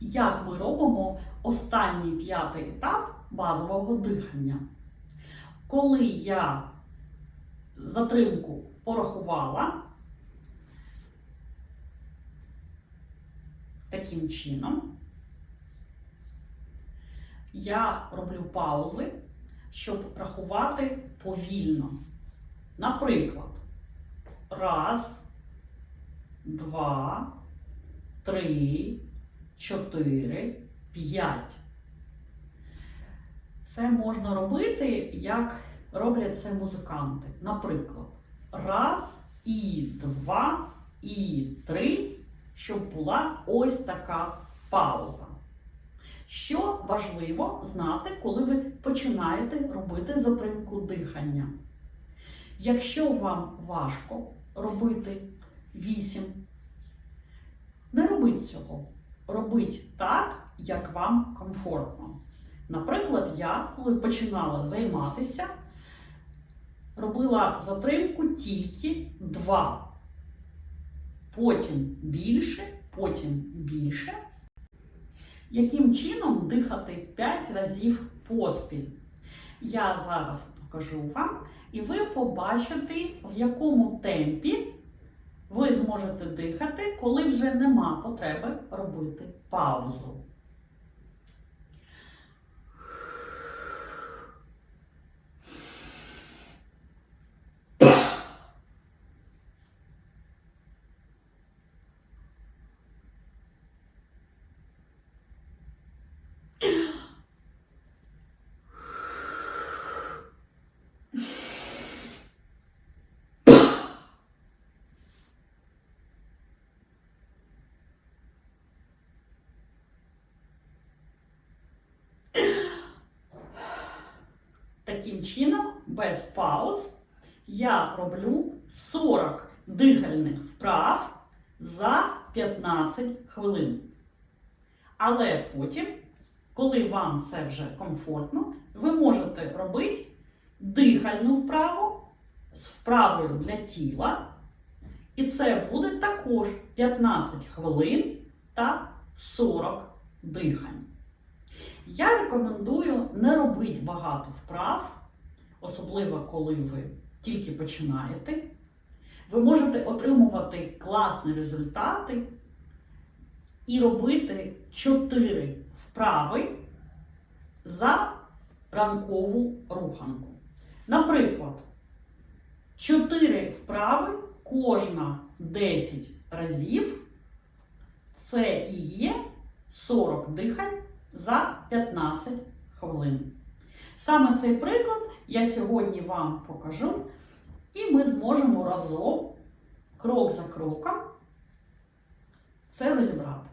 як ми робимо останній п'ятий етап базового дихання. Коли я затримку порахувала таким чином, я роблю паузи, щоб рахувати повільно. Наприклад, раз, два, три, чотири, п'ять. Це можна робити, як роблять це музиканти. Наприклад, раз і два і три, щоб була ось така пауза. Що важливо знати, коли ви починаєте робити затримку дихання. Якщо вам важко робити 8, не робіть цього. Робіть так, як вам комфортно. Наприклад, я, коли починала займатися, робила затримку тільки 2. Потім більше, потім більше. Яким чином дихати 5 разів поспіль? Я зараз покажу вам, і ви побачите, в якому темпі ви зможете дихати, коли вже нема потреби робити паузу. Таким чином, без пауз, я роблю 40 дихальних вправ за 15 хвилин. Але потім, коли вам це вже комфортно, ви можете робити дихальну вправу з вправою для тіла. І це буде також 15 хвилин та 40 дихань. Я рекомендую не робити багато вправ, особливо коли ви тільки починаєте. Ви можете отримувати класні результати і робити 4 вправи за ранкову руханку. Наприклад, 4 вправи кожна 10 разів це і є 40 дихань за 15 хвилин. Саме цей приклад я сьогодні вам покажу, і ми зможемо разом, крок за кроком, це розібрати.